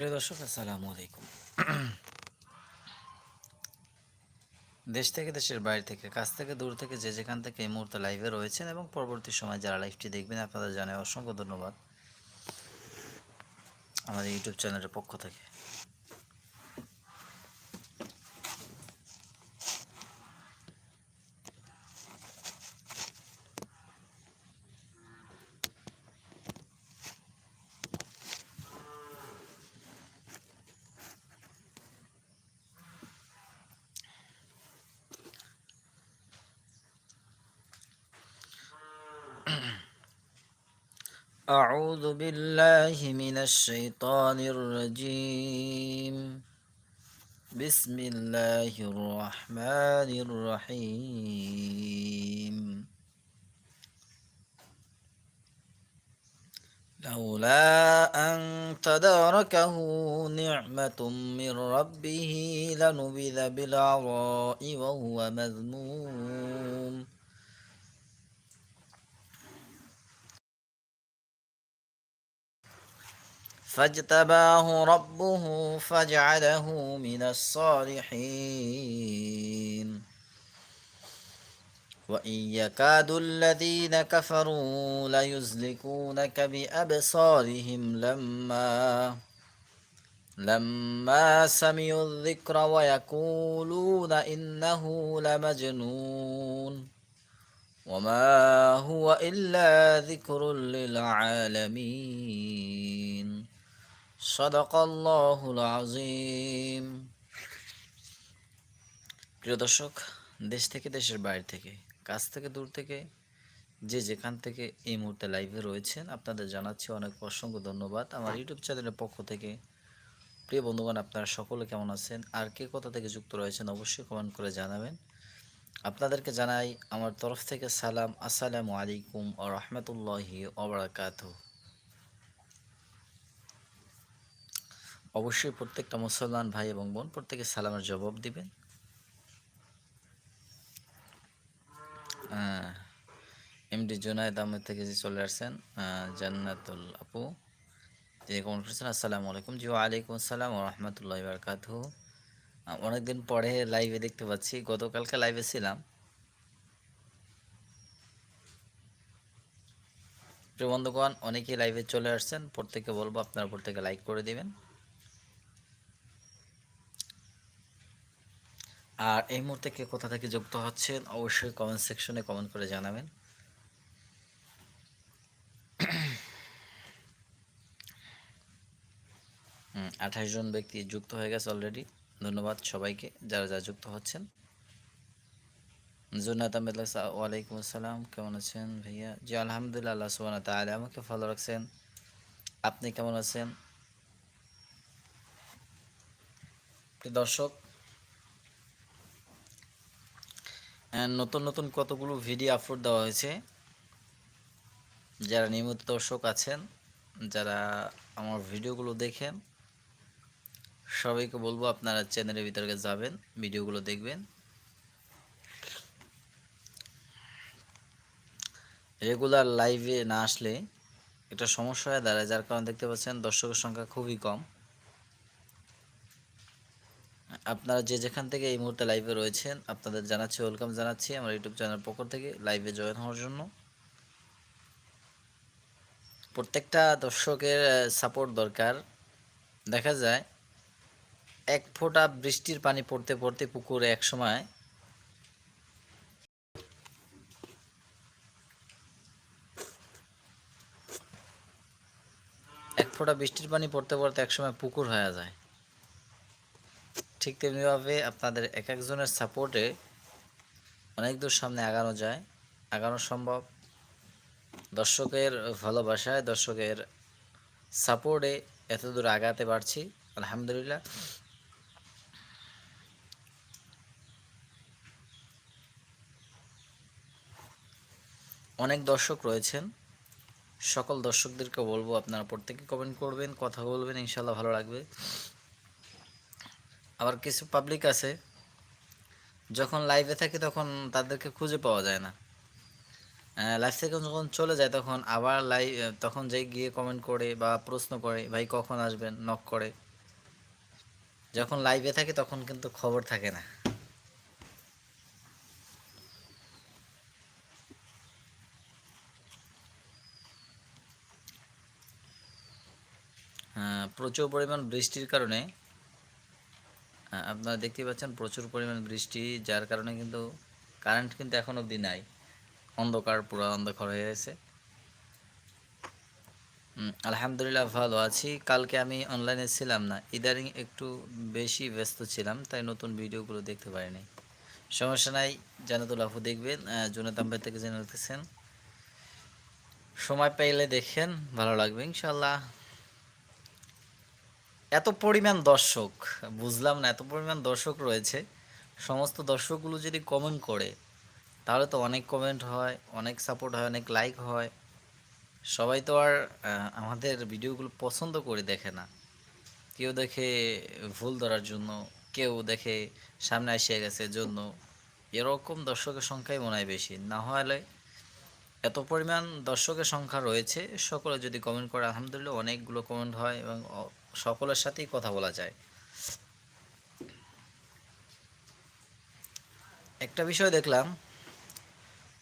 প্রিয় দর্শক, আসসালামু আলাইকুম। দেশ থেকে দেশের বাইরে থেকে, কাছ থেকে দূর থেকে যে যেখান থেকে এই মুহূর্তে লাইভে রয়েছেন এবং পরবর্তী সময় যারা লাইভটি দেখবেন, আপনাদের জানাই অসংখ্য ধন্যবাদ। আমাদের ইউটিউব চ্যানেলের পক্ষ থেকে। أعوذ بالله من الشيطان الرجيم. بسم الله الرحمن الرحيم. لولا أن تداركه نعمة من ربه لنبذ بالعراء وهو مذموم. فاجتباه ربه فجعله من الصالحين. وإن يكاد الذين كفروا ليزلقونك بأبصارهم لما لما سمعوا الذكر ويقولون إنه لمجنون. وما هو إلا ذكر للعالمين. صدق الله العظيم প্রিয় দর্শক দেশ থেকে দেশের বাইরে থেকে কাছ থেকে দূর থেকে যে যেখান থেকে এই মুহূর্তে লাইভে রয়েছেন আপনাদের জানাচ্ছি অনেক অসংখ্য ধন্যবাদ আমার ইউটিউব চ্যানেলের পক্ষ থেকে প্রিয় বন্ধুগণ আপনারা সকলে কেমন আছেন আর কে কোথা থেকে যুক্ত রয়েছেন অবশ্যই কমেন্ট করে জানাবেন আপনাদেরকে জানাই আমার তরফ থেকে সালাম আসসালামু আলাইকুম ও রহমতুল্লাহি ওবরাকাত অবশ্যই প্রত্যেকটা মুসলমান ভাই এবং বোন প্রত্যেকে সালামের জবাব দিবেন। এমডি জুনায়দ আহমেদ থেকে যে চলে আসছেন জান্নাতুল আপু, তিনি কমেন্ট করেছেন, আসসালামু আলাইকুম জি, ওয়ালাইকুম আসসালাম রহমতুল্লাহ বারকাত অনেকদিন পরে লাইভে দেখতে পাচ্ছি, গতকালকে লাইভে ছিলাম। বন্ধুগণ, অনেকেই লাইভে চলে আসছেন প্রত্যেকে বলব আপনারা প্রত্যেকে লাইক করে দিবেন। আর এই মুহূর্তে কে কোথা থেকে যুক্ত হচ্ছেন, অবশ্যই কমেন্ট সেকশনে কমেন্ট করে জানাবেন। আঠাশ জন ব্যক্তি যুক্ত হয়ে গেছে অলরেডি ধন্যবাদ সবাইকে, যারা যারা যুক্ত হচ্ছেন। জুনাত আহমেদ ওয়ালাইকুম আসসালাম, কেমন আছেন ভাইয়া? জি, আলহামদুলিল্লাহ, আল্লাহ সুবান তাহলে আমাকে ফলো রাখছেন। আপনি কেমন আছেন? দর্শক নতুন নতুন কতগুলো ভিডিও আপলোড দেওয়া হয়েছে। যারা নিয়মিত দর্শক আছেন, যারা আমার ভিডিওগুলো দেখেন, সবাইকে বলব আপনারা চ্যানেলের ভিতরে যাবেন ভিডিওগুলো দেখবেন। রেগুলার লাইভে না আসলে একটা সমস্যা হয়ে দাঁড়ায়, যার কারণে দেখতে পাচ্ছেন দর্শকের সংখ্যা খুবই কম। আপনারা যে যেখান থেকে এই মুহূর্তে লাইভে রয়েছেন, আপনাদের জানাচ্ছি ওয়েলকাম জানাচ্ছি আমার ইউটিউব চ্যানেল পক্ষ থেকে লাইভে জয়েন হওয়ার জন্য। প্রত্যেকটা দর্শকের সাপোর্ট দরকার। দেখা যায়, এক ফোঁটা বৃষ্টির পানি পড়তে পড়তে পুকুরে এক সময় এক ফোঁটা বৃষ্টির পানি পড়তে পড়তে এক সময় পুকুর হয়ে যায়। ঠিক তেমনিভাবে আপনাদের এক একজনের সাপোর্টে অনেক দূর সামনে আগানো যায়, আগানো সম্ভব। দর্শকের ভালোবাসায়, দর্শকের সাপোর্টে এত দূর আগাতে পারছি, আলহামদুলিল্লাহ। অনেক দর্শক রয়েছেন, সকল দর্শকদেরকে বলব আপনারা প্রত্যেকে কমেন্ট করবেন, কথা বলবেন ইনশাল্লাহ ভালো লাগবে। আবার কিছু পাবলিক আছে, যখন লাইভে থাকে তখন তাদেরকে খুঁজে পাওয়া যায় না। লাইভ থেকে যখন চলে যায় তখন আবার লাইভ তখন যে গিয়ে কমেন্ট করে বা প্রশ্ন করে, ভাই কখন আসবেন? নক করে। যখন লাইভে থাকে তখন কিন্তু খবর থাকে না। প্রচুর পরিমাণ বৃষ্টির কারণে আপনারা দেখতে পাচ্ছেন প্রচুর পরিমাণ বৃষ্টি, যার কারণে কিন্তু কারেন্ট কিন্তু এখন অবধি নাই। অন্ধকার, পুরো অন্ধকার হয়ে গেছে। আলহামদুলিল্লাহ ভালো আছি। কালকে আমি অনলাইনে ছিলাম না ইদারিং একটু বেশি ব্যস্ত ছিলাম, তাই নতুন ভিডিওগুলো দেখতে পারিনি। সমস্যা নাই, জানাতুল আপু দেখবেন জুনাত আহমেদ থেকে জেনে নিতেছেন। সময় পাইলে দেখেন, ভালো লাগবে ইনশাল্লাহ এত পরিমাণ দর্শক, বুঝলাম না, এত পরিমাণ দর্শক রয়েছে। সমস্ত দর্শকগুলো যদি কমেন্ট করে, তাহলে তো অনেক কমেন্ট হয়, অনেক সাপোর্ট হয়, অনেক লাইক হয়। সবাই তো আর আমাদের ভিডিওগুলো পছন্দ করে দেখে না। কেউ দেখে ভুল ধরার জন্য, কেউ দেখে সামনে এসে গেছে জন্য। এরকম দর্শকের সংখ্যাই মনে হয় বেশি। না হলে এত পরিমাণ দর্শকের সংখ্যা রয়েছে, সকলে যদি কমেন্ট করে, আলহামদুলিল্লাহ অনেকগুলো কমেন্ট হয় এবং সকলের সাথেই কথা বলা যায়। একটা বিষয় দেখলাম,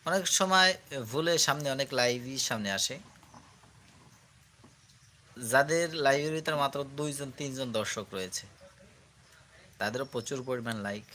অনেক সময় ভুলে সামনে অনেক লাইভই সামনে আসে। যাদের লাইব্রেরিতে মাত্র দুইজন, তিনজন দর্শক রয়েছে, তাদেরও প্রচুর পরিমাণ লাইক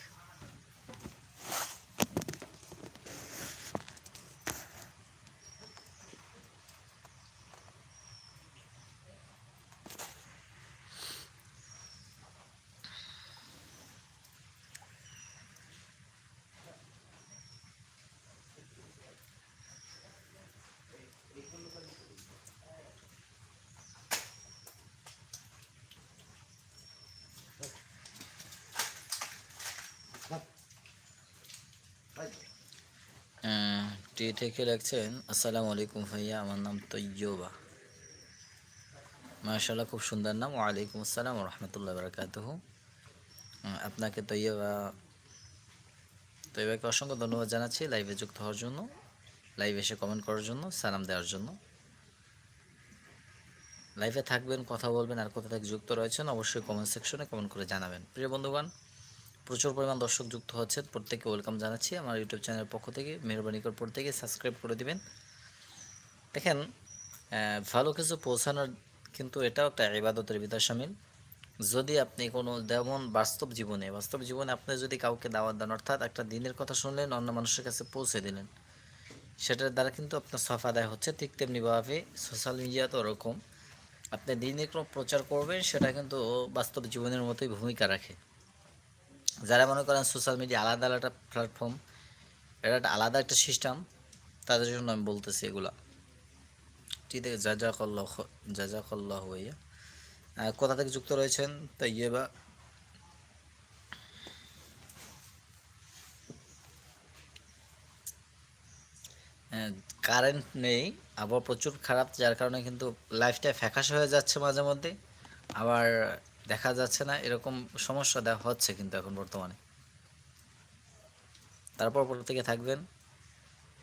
টি থেকে লিখছেন? আসসালামু আলাইকুম ভাইয়া, আমার নাম তৈয়বা। মাশাল্লাহ খুব সুন্দর নাম। ওয়ালাইকুম আসসালাম রহমতুল্লাহ বারকাতুহ। আপনাকে তৈয়বা, তৈয়বাকে অসংখ্য ধন্যবাদ জানাচ্ছি লাইভে যুক্ত হওয়ার জন্য, লাইভে এসে কমেন্ট করার জন্য, সালাম দেওয়ার জন্য। লাইভে থাকবেন, কথা বলবেন, আর কোথা থেকে যুক্ত রয়েছেন, অবশ্যই কমেন্ট সেকশনে কমেন্ট করে জানাবেন। প্রিয় বন্ধুগণ প্রচুর পরিমাণ দর্শক যুক্ত হচ্ছে প্রত্যেককে ওয়েলকাম জানাচ্ছি। আমার ইউটিউব চ্যানেলের পক্ষ থেকে মেহরবানি করে প্রত্যেকে সাবস্ক্রাইব করে দিবেন। দেখেন ভালো কিছু পৌঁছানোর কিন্তু এটাও একটা ইবাদতের ভিতর সামিল। যদি আপনি কোনো যেমন বাস্তব জীবনে বাস্তব জীবনে আপনি যদি কাউকে দাওয়াত দেন, অর্থাৎ একটা দিনের কথা শুনলেন, অন্য মানুষের কাছে পৌঁছে দিলেন, সেটার দ্বারা কিন্তু আপনার সফা আদায় হচ্ছে। ঠিক তেমনিভাবে সোশ্যাল মিডিয়া তো ওরকম। আপনি দিনের কোনো প্রচার করবেন, সেটা কিন্তু বাস্তব জীবনের মতোই ভূমিকা রাখে। যারা মনে করেন সোশ্যাল মিডিয়া আলাদা আলাদা প্ল্যাটফর্ম এটা একটা আলাদা একটা সিস্টেম তাদের জন্য আমি বলতেছি এগুলা। ঠিক আছে যা যা কল্লাহ যা জাজাকল্লাহ ভাইয়া। আহ, কোথা থেকে যুক্ত রয়েছেন? তা ইয়ে বা কারেন্ট নেই আবার প্রচুর খারাপ যার কারণে কিন্তু লাইফটা ফ্যাকাশ হয়ে যাচ্ছে মাঝে মধ্যে আবার দেখা যাচ্ছে না, এরকম সমস্যা দেখা হচ্ছে কিন্তু এখন বর্তমানে। তারপর পর থেকে থাকবেন,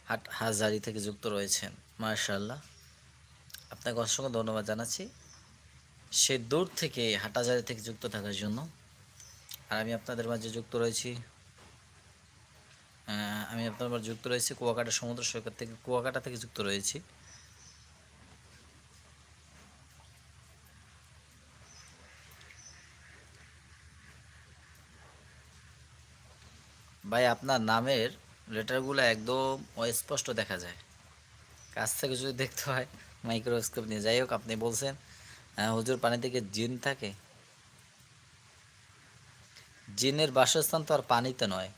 হাট হাজারি থেকে যুক্ত রয়েছেন মার্শাল্লাহ আপনাকে অসংখ্য ধন্যবাদ জানাচ্ছি। সে দূর থেকে হাটাজারি থেকে যুক্ত থাকার জন্য। আর আমি আপনাদের মাঝে যুক্ত রয়েছি আমি আপনার যুক্ত রয়েছি, কুয়াকাটা সমুদ্র সৈকত থেকে, কুয়াকাটা থেকে যুক্ত রয়েছি। ভাই, আপনার নামের লেটারগুলো একদম অস্পষ্ট দেখা যায়। কাছ থেকে যদি দেখতে হয় মাইক্রোস্কোপ নিয়ে। যাই হোক, আপনি বলছেন হুজুর পানি থেকে জিন থাকে? জিনের বাসস্থান তো আর পানিতে নয়।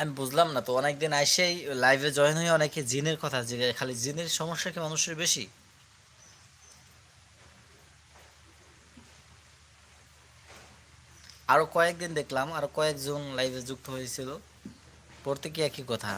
আমি বুঝলাম না তো, অনেকদিন আইসেই লাইভে জয়েন হয়ে অনেকে জিনের কথা খালি জিনের সমস্যা কি মানুষের বেশি? আরও কয়েকদিন দেখলাম আরও কয়েকজন লাইভে যুক্ত হয়েছিল। প্রত্যেকে একই কথা?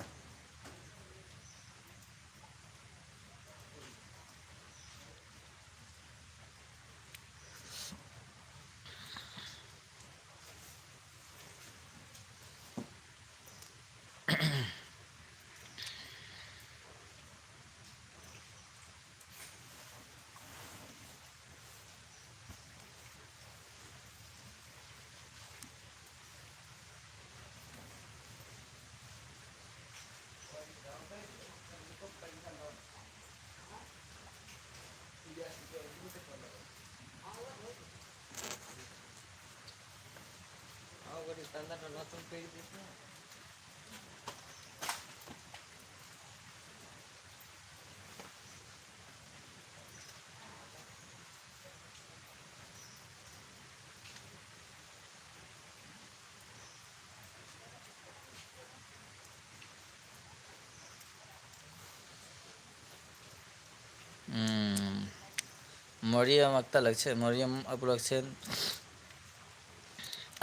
মরিয়ম আক্তার লাগছে মরিয়ম আপু লাগছেন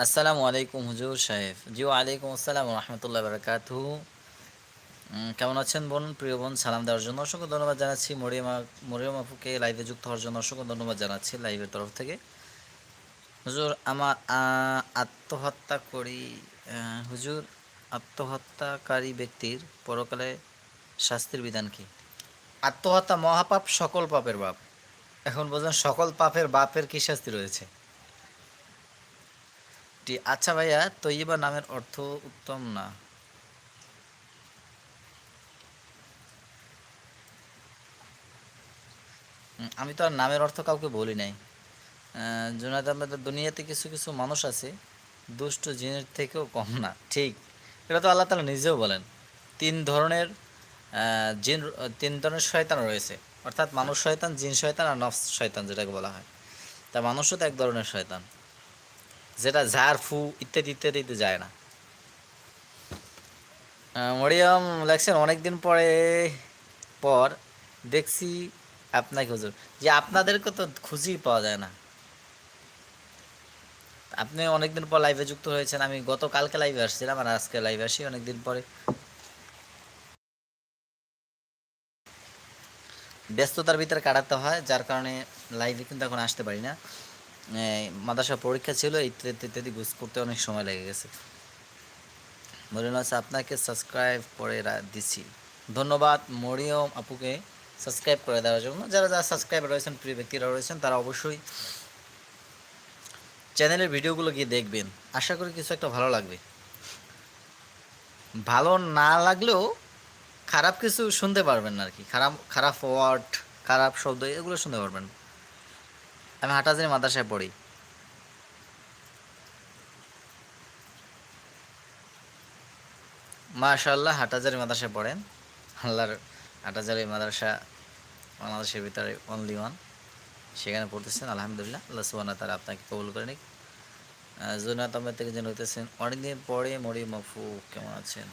আসসালামু আলাইকুম হুজুর সাহেব জি ওয়ালাইকুম আসসালাম রহমতুল্লাহ বারকাতু কেমন আছেন বোন? প্রিয় বোন, সালাম দেওয়ার জন্য অসংখ্য ধন্যবাদ জানাচ্ছি। মরিয়ম মরিয়ম আপুকে লাইভে যুক্ত হওয়ার জন্য অসংখ্য ধন্যবাদ জানাচ্ছি লাইভের তরফ থেকে। হুজুর, আমার আত্মহত্যা করি হুজুর, আত্মহত্যাকারী ব্যক্তির পরকালে শাস্তির বিধান কি? আত্মহত্যা মহাপাপ, সকল পাপের বাপ। এখন বোঝেন সকল পাপের বাপের কি শাস্তি রয়েছে আচ্ছা ভাইয়া তৈবা নামের অর্থ উত্তম না। আমি তো আর নামের অর্থ কাউকে বলি নাই। আহ, জুনায়দ আহমেদের দুনিয়াতে কিছু কিছু মানুষ আছে দুষ্ট জিনের থেকেও কম না। ঠিক এটা তো আল্লাহ তালা নিজেও বলেন। তিন ধরনের জিন তিন ধরনের শয়তান রয়েছে। অর্থাৎ মানুষ শয়তান, জিন শয়তান আর নফস শয়তান যেটাকে বলা হয়। তা মানুষও তো এক ধরনের শয়তান, যেটা ঝাড়, ফু ইত্যাদি, ইত্যাদিতে যায় না। মরিয়ম লেখছেন, অনেকদিন পরে, পর দেখছি আপনাকে হুজুর, যে আপনাদেরকে তো খুঁজেই পাওয়া যায় না। আপনি অনেকদিন পর লাইভে যুক্ত হয়েছেন, আমি গতকালকে লাইভে আসছিলাম আর আজকে লাইভে আসি, অনেকদিন পরে ব্যস্ততার ভিতরে কাটাতে হয়, যার কারণে লাইভে কিন্তু এখন আসতে পারি না। এই মাদ্রাসা পরীক্ষা ছিল ইত্যাদি ইত্যাদি গুছ করতে অনেক সময় লেগে গেছে। মরিয়ম আছে আপনাকে সাবস্ক্রাইব করে দিছি ধন্যবাদ মরিয়ম আপুকে সাবস্ক্রাইব করে দেওয়ার জন্য। যারা যারা সাবস্ক্রাইব রয়েছেন, প্রিয় ব্যক্তিরা রয়েছেন, তারা অবশ্যই চ্যানেলের ভিডিওগুলো গিয়ে দেখবেন। আশা করি কিছু একটা ভালো লাগবে। ভালো না লাগলেও খারাপ কিছু শুনতে পারবেন না আর কি খারাপ খারাপ ওয়ার্ড খারাপ শব্দ, এগুলো শুনতে পারবেন। আমি হাটাজারি মাদ্রাসায় পড়ি। মাশাল্লাহ হাটাজারি মাদ্রাসায় পড়েন। আল্লাহর হাটাজারি মাদ্রাসা বাংলাদেশের ভিতরে অনলি ওয়ান সেখানে পড়তেছেন, আলহামদুলিল্লাহ। আল্লাহ সুবান তারা আপনাকে কবুল করে নিক। জুনাত আহমেদ থেকে যেন হইতেছেন, অনেকদিন পরে মরি মফু কেমন আছেন?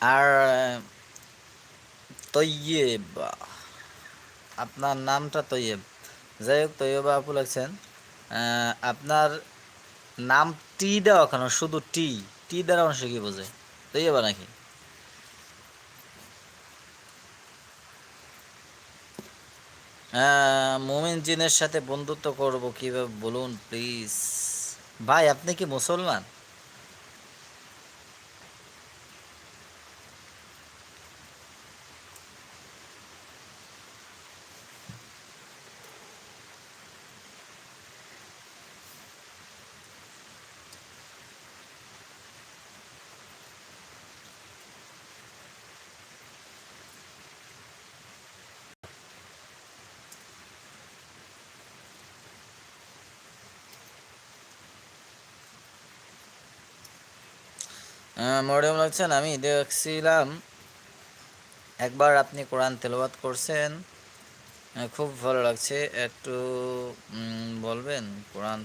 আর তৈয়েব। আপনার নামটা তৈয়েব। যাই হোক, তৈয়বা আপু লাগছেন আপনার নাম টি দেওয়া কেন? শুধু টি। টি দ্বারা মানুষ কি বোঝে? তৈয়বা নাকি? মুমিন জিনের সাথে বন্ধুত্ব করব কীভাবে? বলুন প্লিজ ভাই, আপনি কি মুসলমান? মরিয়ম লাগছেন আমি দেখছিলাম। একবার আপনি কোরআন তেলাওয়াত করছেন খুব ভালো লাগছে। একটু বলবেন কোরআন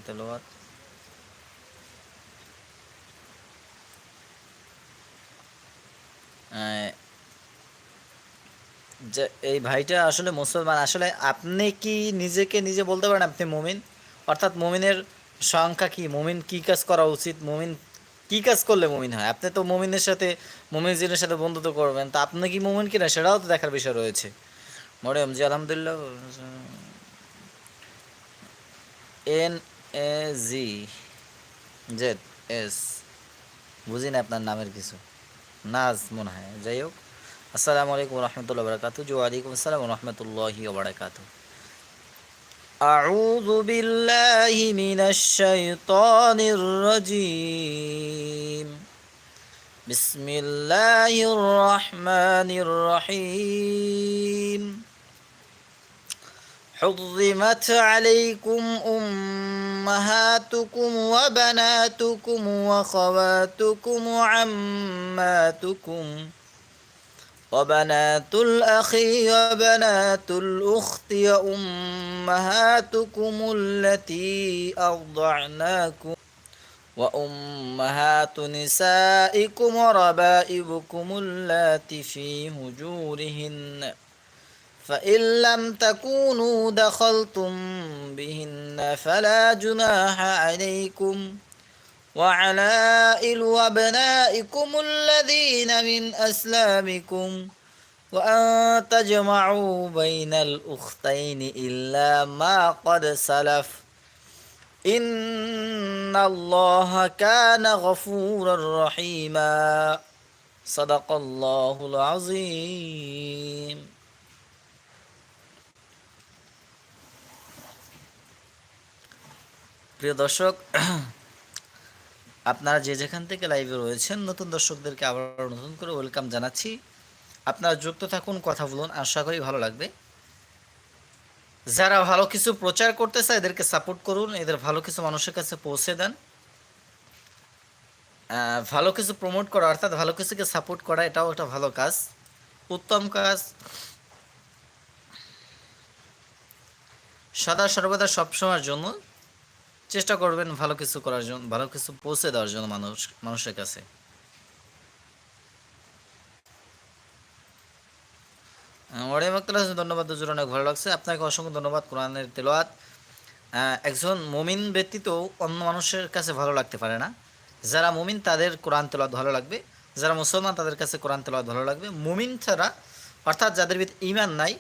যে, এই ভাইটা আসলে মুসলমান। আসলে আপনি কি নিজেকে নিজে বলতে পারেন আপনি মুমিন? অর্থাৎ মুমিনের সংখ্যা কি? মুমিন কি কাজ করা উচিত? মুমিন কি কাজ করলে মুমিন হয়? আপনি তো মুমিনের সাথে মুমিন জিনের সাথে বন্ধুত্ব করবেন, তা আপনি কি মুমিন কিনা সেটাও তো দেখার বিষয় রয়েছে। মরিয়ম জি, আলহামদুলিল্লাহ। N A G, Z S, বুঝি না আপনার নামের কিছু। নাজ মনে হয়, যাই হোক। আসসালামু আলাইকুম রহমতুল্লাহ বরকাতু জি আসসালাম রহমতুল্লাহি ওবরাকাতু أعوذ بالله من الشيطان الرجيم. بسم الله الرحمن الرحيم. حرمت عليكم أمهاتكم وبناتكم وخواتكم وعماتكم. وبنات الأخ وبنات الأخت وأمهاتكم التي أرضعناكم وأمهات نسائكم وربائبكم اللاتي في هجورهن فإن لم تكونوا دخلتم بهن فلا جناح عليكم وعلائل أبنائكم الذين من أسلامكم وأن تجمعوا بين الأختين إلا ما قد سلف إن الله كان غفورا رحيما صدق الله العظيم প্রিয় দর্শক আপনারা যে যেখান থেকে লাইভে রয়েছেন, নতুন দর্শকদেরকে আবার নতুন করে ওয়েলকাম জানাচ্ছি। আপনারা যুক্ত থাকুন, কথা বলুন, আশা করি ভালো লাগবে। যারা ভালো কিছু প্রচার করতে চায়, এদেরকে সাপোর্ট করুন, এদের ভালো কিছু মানুষের কাছে পৌঁছে দেন। ভালো কিছু প্রমোট করা, অর্থাৎ ভালো কিছুকে সাপোর্ট করা, এটাও একটা ভালো কাজ। উত্তম কাজ। সদা সর্বদা সবসময়ের জন্য। চেষ্টা করবেন ভালো কিছু করার জন্য ভালো কিছু পৌঁছে দেওয়ার জন্য মানুষ মানুষের কাছে। ওরে হাসান, ধন্যবাদ হুজুর অনেক ভালো লাগছে। আপনাকে অসংখ্য ধন্যবাদ কোরআনের তেলোয়াত একজন মুমিন ব্যতীত অন্য মানুষের কাছে ভালো লাগতে পারে না। যারা মুমিন তাদের কোরআন তেলাওয়াত ভালো লাগবে। যারা মুসলমান তাদের কাছে কোরআন তেলাওয়াত ভালো লাগবে। মুমিন ছাড়া অর্থাৎ যাদের ভিতরে ইমান নাই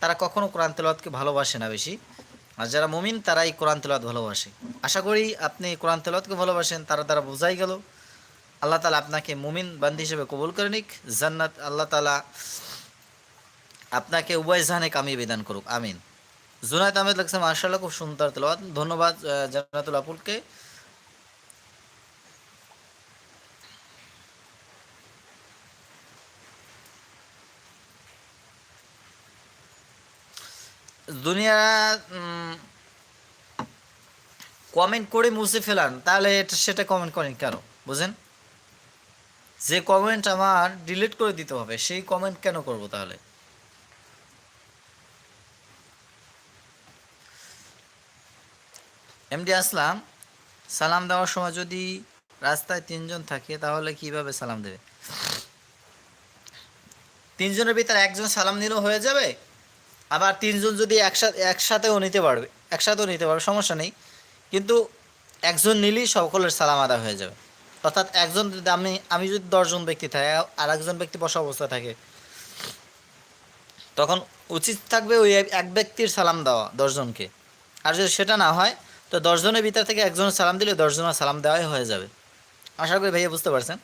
তারা কখনো কোরআন তেলাওয়াতকে ভালোবাসে না বেশি। আর যারা মুমিন, তারাই কোরআন তেলাওয়াত ভালোবাসে। আশা করি আপনি কোরআন তেলাওয়াতকে ভালোবাসেন, তারা তারা বোঝাই গেল। আল্লাহ তালা আপনাকে মুমিন বান্দি হিসেবে কবুল করে নিক। জান্নাত আল্লাহ তালা আপনাকে উভয় জাহানে কামিয়ে বিধান করুক। আমিন। জুনায়দ আহমেদ লাগছে মার্শাল্লাহ খুব সুন্দর তেলাওয়াত। ধন্যবাদ জান্নাতুল আপুলকে দুনিয়া কমেন্ট করে মুছে ফেলান, তাহলে এটা সেটা কমেন্ট করেন কেন? বুঝেন? যে কমেন্ট আমার ডিলিট করে দিতে হবে, সেই কমেন্ট কেন করব তাহলে? এমডি আসলাম, সালাম দেওয়ার সময় যদি রাস্তায় তিনজন থাকে, তাহলে কীভাবে সালাম দেবে? তিনজনের ভিতরে একজন সালাম নিলেও হয়ে যাবে আবার তিনজন যদি একসাথে, একসাথেও নিতে পারবে, একসাথেও নিতে পারবে, সমস্যা নেই। কিন্তু একজন নিলেই সকলের সালাম আদা হয়ে যাবে। অর্থাৎ একজন যদি আমি আমি যদি দশজন ব্যক্তি থাকে, আর একজন ব্যক্তি বসা অবস্থা থাকে, তখন উচিত থাকবে ওই এক- ব্যক্তির সালাম দেওয়া দশজনকে। আর যদি সেটা না হয়, তো দশজনের ভিতর থেকে একজনের সালাম দিলে দশজনের সালাম দেওয়াই হয়ে যাবে। আশা করি ভাইয়া বুঝতে পারছেন?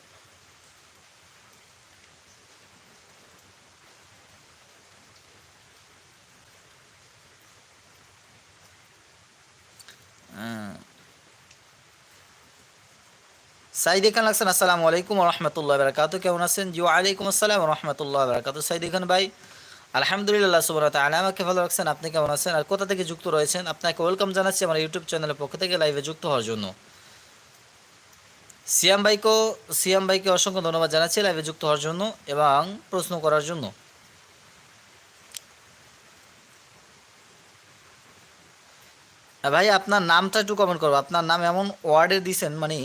সাইদি খান লাগছেন, আসসালামু আলাইকুম রহমতুল্লাহ বারকাত কেমন আছেন? জি আলাইকুম আসসালাম রহমতুল্লাহ বারকাত সাইদি খান ভাই, আলহামদুলিল্লাহ সুবর তালা আমাকে ভালো রাখছেন আপনি কেমন আছেন? আর কোথা থেকে যুক্ত রয়েছেন? আপনাকে ওয়েলকাম জানাচ্ছি আমার ইউটিউব চ্যানেলের পক্ষ থেকে লাইভে যুক্ত হওয়ার জন্য। সিয়াম ভাইকেও, সিয়াম ভাইকে অসংখ্য ধন্যবাদ জানাচ্ছি লাইভে যুক্ত হওয়ার জন্য এবং প্রশ্ন করার জন্য। ভাই, আপনার নামটা একটু কমেন্ট করব আপনার নাম এমন ওয়ার্ডে দিছেন মানে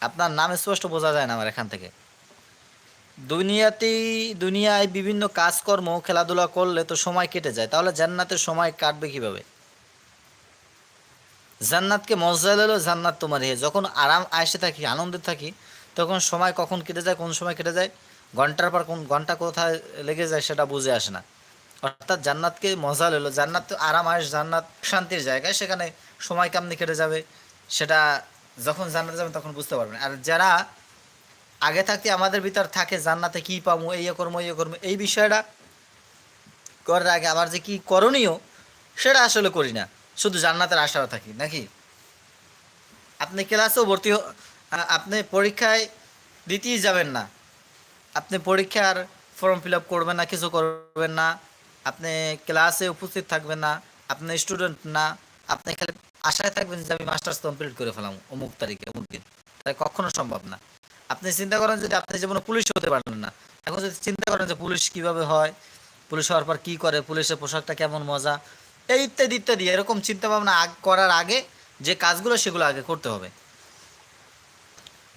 আপনার নাম স্পষ্ট বোঝা যায় না আমার এখান থেকে। দুনিয়াতেই দুনিয়ায় বিভিন্ন কাজকর্ম, খেলাধুলা করলে তো সময় কেটে যায়। তাহলে জান্নাতের সময় কাটবে কীভাবে? জান্নাতকে মজা হলো জান্নাত তোমার হে যখন আরাম আয়সে থাকি, আনন্দে থাকি, তখন সময় কখন কেটে যায়, কোন সময় কেটে যায়, ঘণ্টার পর কোন, ঘণ্টা কোথায় লেগে যায় সেটা বুঝে আসে না। অর্থাৎ জান্নাতকে মজা হলো, জান্নাত আরাম আয়স জান্নাত, শান্তির জায়গায়, সেখানে সময় কেমনি কেটে যাবে, সেটা যখন জান্নাত যাবে তখন বুঝতে পারবেন। আর যারা আগে থাকতে আমাদের ভিতর থাকে, জান্নাতে কি পাবো, এই করব এই করব, এই বিষয়টা করার আগে আবার যে কি করণীয়, সেটা আসলে করি না। শুধু জান্নাতের আশাও থাকি, নাকি? আপনি ক্লাসেও ভর্তি আপনি পরীক্ষায় দিতেই যাবেন না। আপনি পরীক্ষার ফর্ম ফিল আপ করবেন না, কিছু করবেন না। আপনি ক্লাসে উপস্থিত থাকবেন না। আপনি স্টুডেন্ট না। আপনি খালি আশায় থাকবেন যে আমি মাস্টার্স কমপ্লিট করে ফেলাম অমুক তারিখে, অমুক দিন। তাই কখনো সম্ভব না। আপনি চিন্তা করেন যদি আপনি যেমন পুলিশ হতে পারলেন না। এখন যদি চিন্তা করেন যে পুলিশ কীভাবে হয় পুলিশ হওয়ার পর কী করে পুলিশের পোশাকটা কেমন মজা, এই ইত্যাদি ইত্যাদি, এরকম চিন্তা ভাবনা আগ- করার আগে যে কাজগুলো সেগুলো আগে করতে হবে।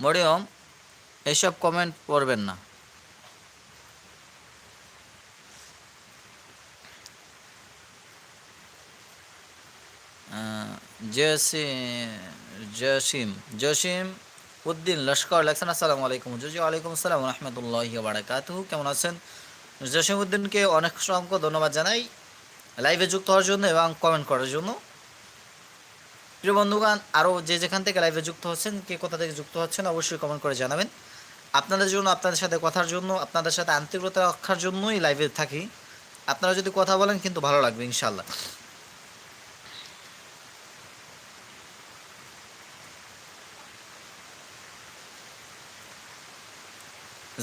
মরিয়ম এইসব কমেন্ট পড়বেন না। জসিম জসিম উদ্দিন লস্কর লেখছেন, আসসালামু আলাইকুম। জজি ওয়ালাইকুম আসসালাম রহমতুল্লাহি বারাকাতু কেমন আছেন? জসিম উদ্দিনকে অনেক সংখ্য ধন্যবাদ জানাই লাইভে যুক্ত হওয়ার জন্য এবং কমেন্ট করার জন্য। প্রিয় বন্ধুগান আরও যে যেখান থেকে লাইভে যুক্ত হচ্ছেন, কে কোথা থেকে যুক্ত হচ্ছেন, অবশ্যই কমেন্ট করে জানাবেন। আপনাদের জন্য, আপনাদের সাথে কথার জন্য, আপনাদের সাথে আন্তরিকতা রক্ষার জন্যই লাইভে থাকি। আপনারা যদি কথা বলেন, কিন্তু ভালো লাগবে ইনশাল্লাহ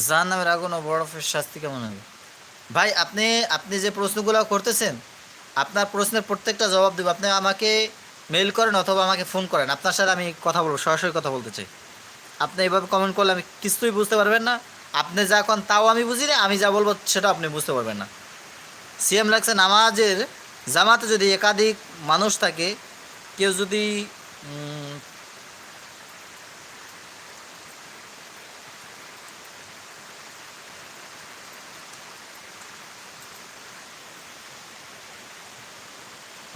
যার নামের আগুন ও বরফের শাস্তি কেমন হবে? ভাই, আপনি আপনি যে প্রশ্নগুলো করতেছেন, আপনার প্রশ্নের প্রত্যেকটা জবাব দেবো। আপনি আমাকে মেইল করেন অথবা আমাকে ফোন করেন। আপনার সাথে আমি কথা বলব, সরাসরি কথা বলতে চাই। আপনি এইভাবে কমেন্ট করলে আমি কিছুই বুঝতে পারবেন না। আপনি যা কন তাও আমি বুঝি না, আমি যা বলব সেটা আপনি বুঝতে পারবেন না। সিএম লাগছে, নামাজের জামাতে যদি একাধিক মানুষ থাকে, কেউ যদি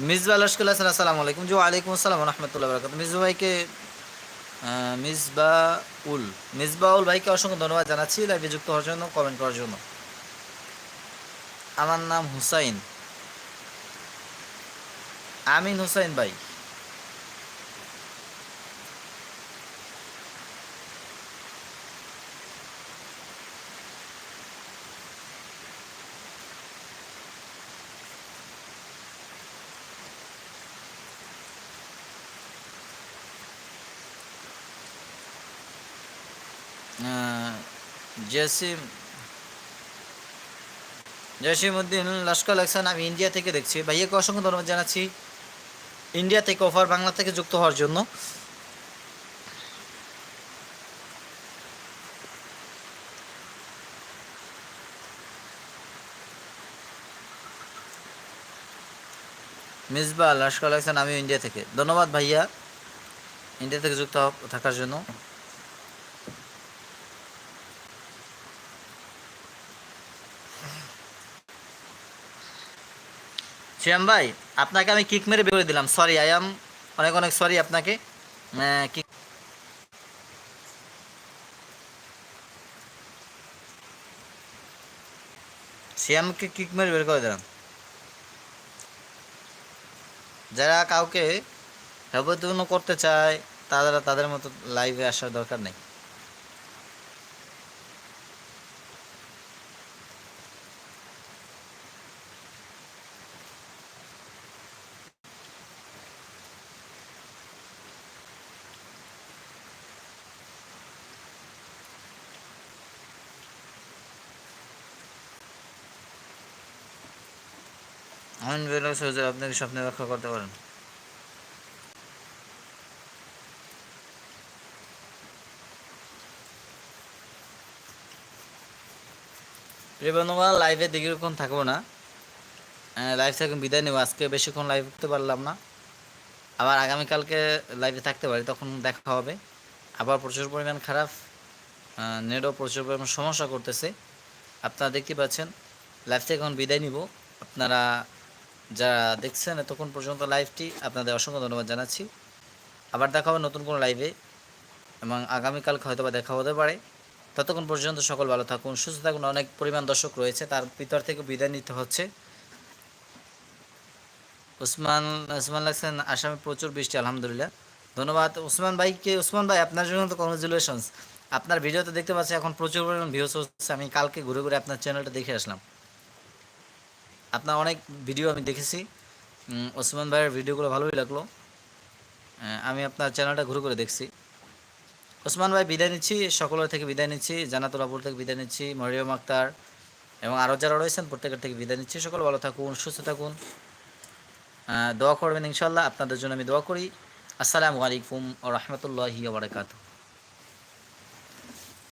মিসবা লস্কর হাসান আসসালামু আলাইকুম। জি, ওয়ালাইকুম আসসালাম রহমতুল্লাহ বরকাত মিসবা ভাইকে উল মিসবাউল মিসবাউল ভাইকে অসংখ্য ধন্যবাদ জানাচ্ছি লাইভে যুক্ত হওয়ার জন্য কমেন্ট করার জন্য। আমার নাম হুসাইন। আমিন হুসাইন ভাই। জসিম জসিম উদ্দিন লস্কর লেখছেন, আমি ইন্ডিয়া থেকে দেখছি। ভাইয়াকে অসংখ্য ধন্যবাদ জানাচ্ছি। ইন্ডিয়া থেকে অফার বাংলা থেকে যুক্ত হওয়ার জন্য। মিসবা লস্কর লেখছেন আমি ইন্ডিয়া থেকে। ধন্যবাদ ভাইয়া। ইন্ডিয়া থেকে যুক্ত থাকার জন্য। শ্যাম ভাই, আপনাকে আমি কিক মেরে বের করে দিলাম। সরি আই এম অনেক অনেক সরি আপনাকে। কিক শ্যামকে কিক মেরে বের করে দিলাম। যারা কাউকে হেবতূর্ণ করতে চায়, তারা তাদের মতো লাইভে আসার দরকার নেই। আমিন বেলা সহজে আপনি স্বপ্নে রক্ষা করতে পারেন। প্রিয় বন্ধুরা লাইভে দীর্ঘক্ষণ থাকব না। লাইভ থেকে বিদায় নেব। আজকে বেশিক্ষণ লাইভ করতে পারলাম না। আবার আগামীকালকে লাইভে থাকতে পারি, তখন দেখা হবে। আবার প্রচুর পরিমাণ খারাপ নেটও প্রচুর পরিমাণ সমস্যা করতেছে। আপনারা দেখতে পাচ্ছেন লাইভ থেকে এখন বিদায় নিব। আপনারা যারা দেখছেন এতক্ষণ পর্যন্ত লাইভটি, আপনাদের অসংখ্য ধন্যবাদ জানাচ্ছি। আবার দেখা হবে নতুন কোনো লাইভে, এবং আগামীকালকে হয়তো বা দেখা হতে পারে। ততক্ষণ পর্যন্ত সকল ভালো থাকুন, সুস্থ থাকুন। অনেক পরিমাণ দর্শক রয়েছে, তার ভিতর থেকে বিদায় নিতে হচ্ছে। উসমান উসমান লাগছেন আসামে প্রচুর বৃষ্টি, আলহামদুলিল্লাহ। ধন্যবাদ। উসমান ভাইকে উসমান ভাই, আপনার জন্য তো কংগ্রেচুলেশনস আপনার ভিডিওতে দেখতে পাচ্ছি এখন প্রচুর পরিমাণ ভিউস হচ্ছে। আমি কালকে ঘুরে ঘুরে আপনার চ্যানেলটা দেখে আসলাম। আপনার অনেক ভিডিও আমি দেখেছি। ওসমান ভাইয়ের ভিডিওগুলো ভালোই লাগল। আমি আপনার চ্যানেলটা ঘুরে করে দেখছি। ওসমান ভাই বিদায় নিচ্ছি, সকলের থেকে বিদায় নিচ্ছি জানাতুল আবুর থেকে বিদায় নিচ্ছি, মরিয়ম আক্তার এবং আরও যারা রয়েছেন প্রত্যেকের থেকে বিদায় নিচ্ছি। সকল ভালো থাকুন, সুস্থ থাকুন। দোয়া করবেন ইনশাল্লাহ আপনাদের জন্য আমি দোয়া করি। আসসালামু আলাইকুম ও রহমতুল্লাহি বারাকাতু